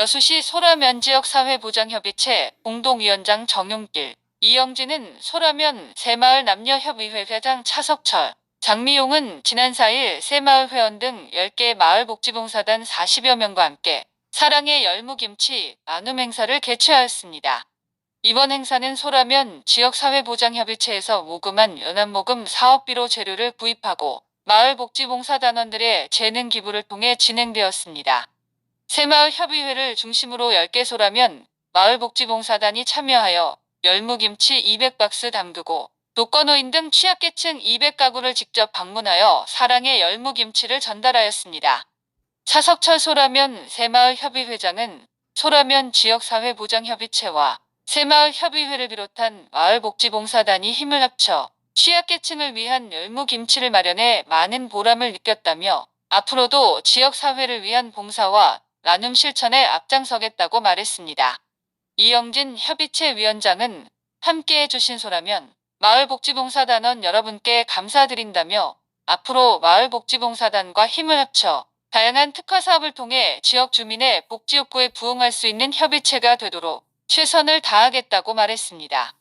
여수시 소라면 지역사회보장협의체 공동위원장 정용길, 이영진은 소라면 새마을 남녀협의회 회장 차석철, 장미용은 지난 4일 새마을 회원 등 10개 마을복지봉사단 40여 명과 함께 사랑의 열무김치 나눔 행사를 개최하였습니다. 이번 행사는 소라면 지역사회보장협의체에서 모금한 연합모금 사업비로 재료를 구입하고 마을복지봉사단원들의 재능 기부를 통해 진행되었습니다. 새마을협의회를 중심으로 10개 소라면 마을복지봉사단이 참여하여 열무김치 200박스 담그고 독거노인 등 취약계층 200가구를 직접 방문하여 사랑의 열무김치를 전달하였습니다. 차석철 소라면 새마을협의 회장은 소라면 지역사회보장협의체와 새마을협의회를 비롯한 마을복지봉사단이 힘을 합쳐 취약계층을 위한 열무김치를 마련해 많은 보람을 느꼈다며 앞으로도 지역사회를 위한 봉사와 나눔 실천에 앞장서겠다고 말했습니다. 이영진 협의체 위원장은 함께 해 주신 소라면 마을복지봉사단원 여러분께 감사드린다며 앞으로 마을복지봉사단과 힘을 합쳐 다양한 특화 사업을 통해 지역 주민의 복지 욕구에 부응할 수 있는 협의체가 되도록 최선을 다하겠다고 말했습니다.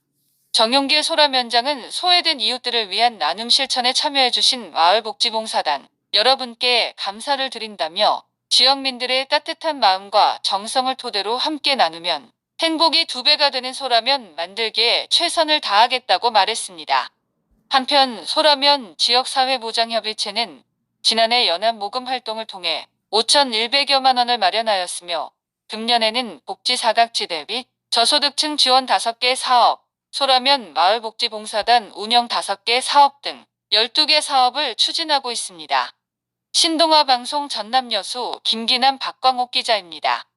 정용길 소라면장은 소외된 이웃들을 위한 나눔 실천에 참여해주신 마을복지봉사단 여러분께 감사를 드린다며 지역민들의 따뜻한 마음과 정성을 토대로 함께 나누면 행복이 두 배가 되는 소라면 만들기에 최선을 다하겠다고 말했습니다. 한편 소라면 지역사회보장협의체는 지난해 연합 모금 활동을 통해 5,100여만 원을 마련하였으며 금년에는 복지사각지대 및 저소득층 지원 5개 사업, 소라면 마을복지봉사단 운영 5개 사업 등 12개 사업을 추진하고 있습니다. 신동아 방송 전남여수 김기남 박광옥 기자입니다.